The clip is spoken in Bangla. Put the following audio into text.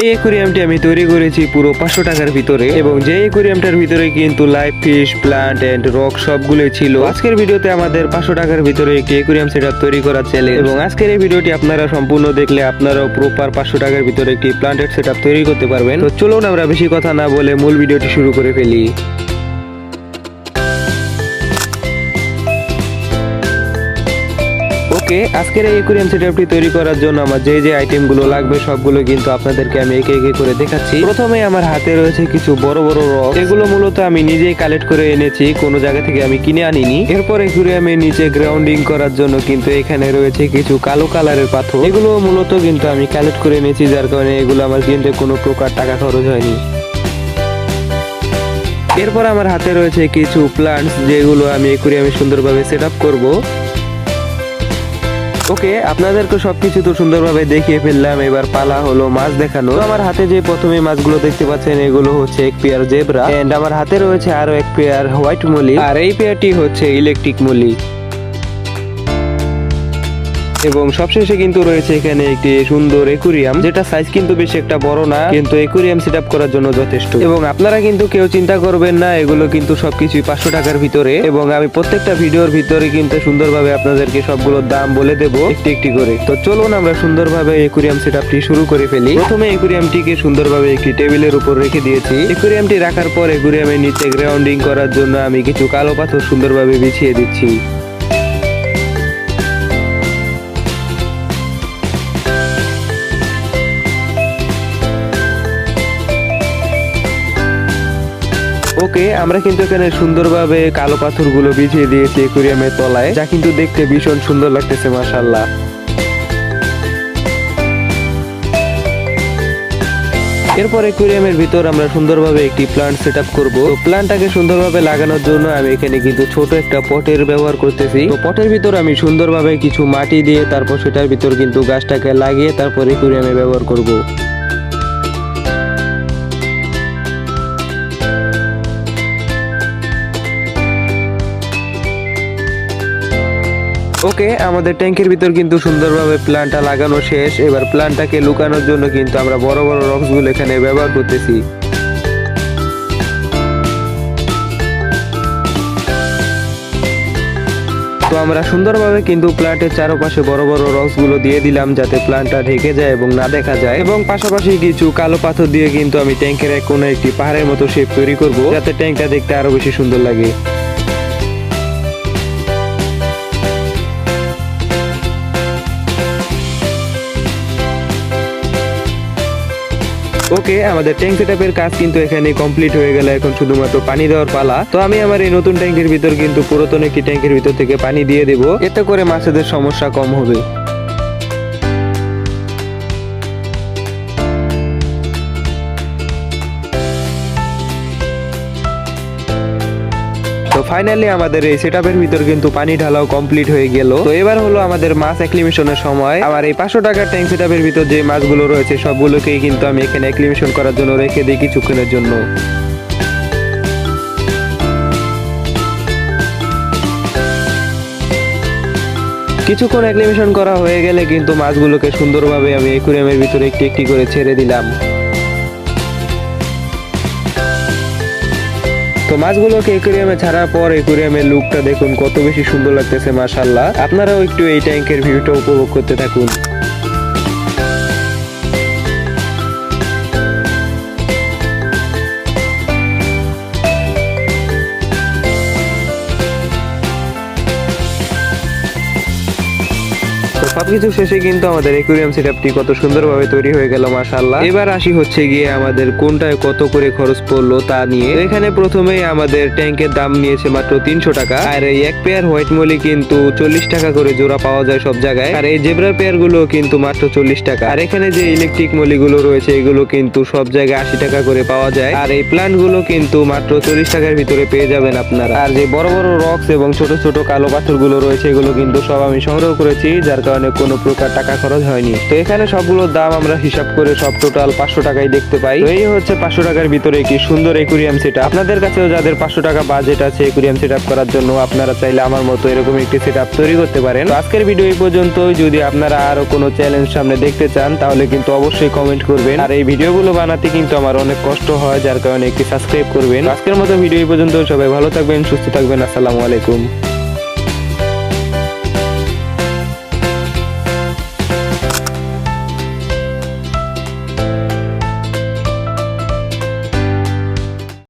এই একুরিয়ামটি আমি তৈরি করেছি পুরো পাঁচশো টাকার ভিতরে এবং যে অ্যাকুরিয়ামটার ভিতরে কিন্তু live fish plant and rock সবগুলোই ছিল। আজকের ভিডিওতে আমাদের পাঁচশো টাকার ভিতরে একটি একুরিয়াম সেট তৈরি করা চ্যালেঞ্জ এবং আজকের এই ভিডিওটি আপনারা সম্পূর্ণ দেখলে আপনারাও প্রপার পাঁচশো টাকার ভিতরে একটি প্লান্টেড সেট তৈরি করতে পারবেন। তো চলুন আমরা বেশি কথা না বলে মূল ভিডিওটি শুরু করে ফেলি। ওকে আজকের এই একুরিয়াম সেটআপটি তৈরি করার জন্য আমার যে যে আইটেমগুলো লাগবে, সবগুলো কিন্তু আপনাদেরকে আমি একে একে করে দেখাচ্ছি। প্রথমে আমার হাতে রয়েছে কিছু বড় বড় রক এগুলো মূলত আমি নিজেই কালেক্ট করে এনেছি, কোনো জায়গা থেকে আমি কিনে আনিনি। এরপর একুরিয়ামের নিচে গ্রাউন্ডিং করার জন্য কিন্তু এখানে রয়েছে কিছু কালো কালারের পাথর। এগুলো মূলত কিন্তু আমি কালেক্ট করে এনেছি, যার কারণে এগুলো আমার কিনতে কোনো প্রকার টাকা খরচ হয়নি। এরপর আমার হাতে রয়েছে কিছু প্লান্টস যেগুলো আমি একুরিয়ামে সুন্দরভাবে সেট আপ করব। ওকে, আপনাদেরকে সবকিছু তো সুন্দরভাবে দেখিয়ে ফেললাম, এবার পালা হলো মাছ দেখানো আমার হাতে যে প্রথমে মাছগুলো দেখতে পাচ্ছেন, এগুলো হচ্ছে এক পেয়ার জেব্রা এন্ড আমার হাতে রয়েছে আরও এক পেয়ার হোয়াইট মলি আর এই পেয়ারটি হচ্ছে ইলেকট্রিক মলি এবং সবশেষে কিন্তু রয়েছে এখানে একটি সুন্দর একুরিয়াম, যেটা সাইজ কিন্তু বেশি একটা বড় না, কিন্তু একুরিয়াম সেট করার জন্য যথেষ্ট। এবং আপনারা কিন্তু কেউ চিন্তা করবেন না, এগুলো কিন্তু সবকিছুই পাঁচশো টাকার ভিতরে। এবং আমি প্রত্যেকটা ভিডিওর ভিতরে কিন্তু সুন্দরভাবে আপনাদেরকে সবগুলোর দাম বলে দেবো একটি একটি করে। তো চলুন আমরা সুন্দরভাবে একুরিয়াম সেট শুরু করে ফেলি। প্রথমে একুরিয়ামটিকে সুন্দরভাবে একটি টেবিলের উপর রেখে দিয়েছি। একুরিয়ামটি রাখার পর একুরিয়ামের নিচে গ্রাউন্ডিং করার জন্য আমি কিছু কালো পাথর সুন্দরভাবে বিছিয়ে দিচ্ছি। ওকে, আমরা কিন্তু এখানে সুন্দরভাবে কালো পাথরগুলো বিছিয়ে দিয়েছি একুরিয়ামের তলায়, যা কিন্তু দেখতে ভীষণ সুন্দর লাগতেছে মাশাল্লাহ এরপর একুরিয়ামের ভিতর আমরা সুন্দরভাবে একটি প্লান্ট সেট আপ করব প্লান্টটাকে সুন্দরভাবে লাগানোর জন্য আমি এখানে কিন্তু ছোট একটা পটের ব্যবহার করতেছি। তো পটের ভিতর আমি সুন্দরভাবে কিছু মাটি দিয়ে তারপর সেটার ভিতর কিন্তু গাছটাকে লাগিয়ে তারপর একুরিয়ামে ব্যবহার করব। ওকে, আমাদের ট্যাঙ্কের ভিতর কিন্তু সুন্দরভাবে প্ল্যানটা লাগানো শেষ। এবার প্ল্যানটাকে লুকানোর জন্য কিন্তু আমরা বড় বড় রক্সগুলো এখানে ব্যবহার করতেছি। তো আমরা সুন্দরভাবে কিন্তু প্ল্যান্টের চারপাশে বড় বড় রক্সগুলো দিয়ে দিলাম যাতে প্ল্যান্টটা ঢেকে যায় এবং না দেখা যায়। এবং পাশাপাশি কিছু কালো পাথর দিয়ে কিন্তু আমি ট্যাঙ্কের এক কোনো একটি পাহাড়ের মতো শেপ তৈরি করব, যাতে ট্যাঙ্কটা দেখতে আরও বেশি সুন্দর লাগে। ওকে, আমাদের ট্যাঙ্ক সেটআপের কাজ কিন্তু এখানে কমপ্লিট হয়ে গেল এখন শুধুমাত্র পানি দেওয়ার পালা। তো আমি আমার এই নতুন ট্যাঙ্কের ভিতর কিন্তু পুরাতন একটি ট্যাঙ্কের ভিতর থেকে পানি দিয়ে দেবো। এতে করে মাছেদের সমস্যা কম হবে। ফাইনালি আমাদের এই সেটআপের ভিতর কিন্তু পানি ঢালাও কমপ্লিট হয়ে গেল। তো এবার হলো আমাদের মাছ অ্যাক্লিমেশনের সময়। আমার এই পাঁচশো টাকার ট্যাঙ্ক সেটআপের ভিতর যে মাছগুলো রয়েছে, সবগুলোকেই কিন্তু আমি এখানে অ্যাক্লিমেশন করার জন্য রেখে দিই কিছুক্ষণের জন্য। কিছুক্ষণ অ্যাক্লিমেশন করা হয়ে গেলে কিন্তু মাছগুলোকে সুন্দরভাবে আমি একুরিয়ামের ভিতরে একটি একটি করে ছেড়ে দিলাম। তো মাছগুলোকে একুরিয়ামে ছাড়ার পর একুরিয়ামের লুকটা দেখুন, কত বেশি সুন্দর লাগতেছে মাসাল্লাহ আপনারাও একটু এই ট্যাঙ্কের ভিউটা উপভোগ করতে থাকুন। সবকিছু শেষে কিন্তু আমাদের একুরিয়াম সেটআপটি কত সুন্দরভাবে তৈরি হয়ে গেল, মাশাআল্লাহ। এবার আসি হচ্ছে গিয়ে আমাদের কোনটায় কত করে খরচ পড়ল তা নিয়ে। এখানে প্রথমেই আমাদের ট্যাঙ্কের দাম নিয়েছে মাত্র তিনশো টাকা। আর এই এক পেয়ার হোয়াইট মলি কিন্তু চল্লিশ টাকা করে জোড়া পাওয়া যায় সব জায়গায়। আর এই জেব্রার পেয়ারগুলো কিন্তু মাত্র চল্লিশ টাকা। আর এখানে যে ইলেকট্রিক মলিগুলো রয়েছে, এগুলো কিন্তু সব জায়গায় আশি টাকা করে পাওয়া যায়। আর এই প্ল্যান্টগুলো কিন্তু মাত্র চল্লিশ টাকার ভিতরে পেয়ে যাবেন আপনারা। আর যে বড় বড় রক্স এবং ছোট ছোট কালো পাথরগুলো রয়েছে, এগুলো কিন্তু সব আমি সংগ্রহ করেছি, যার কারণে কোনো প্রকার টাকা খরচ হয়নি। তো এখানে সবগুলোর দাম আমরা হিসাব করে সব টোটাল পাঁচশো টাকায় দেখতে পাই। তো এই হচ্ছে পাঁচশো টাকার ভিতরে একটি সুন্দর একুরিয়াম সেট আপনাদের কাছেও যাদের পাঁচশো টাকা বাজেট আছে একুরিয়াম সেট করার জন্য, আপনারা চাইলে আমার মতো এরকম একটি সেট তৈরি করতে পারেন। আজকের ভিডিও এই পর্যন্ত যদি আপনারা আরও কোনো চ্যালেঞ্জ সামনে দেখতে চান, তাহলে কিন্তু অবশ্যই কমেন্ট করবেন। আর এই ভিডিওগুলো বানাতে কিন্তু আমার অনেক কষ্ট হয়, যার কারণে একটি সাবস্ক্রাইব করবেন। আজকের মতো ভিডিও এই পর্যন্ত সবাই ভালো থাকবেন, সুস্থ থাকবেন। আসসালামু আলাইকুম।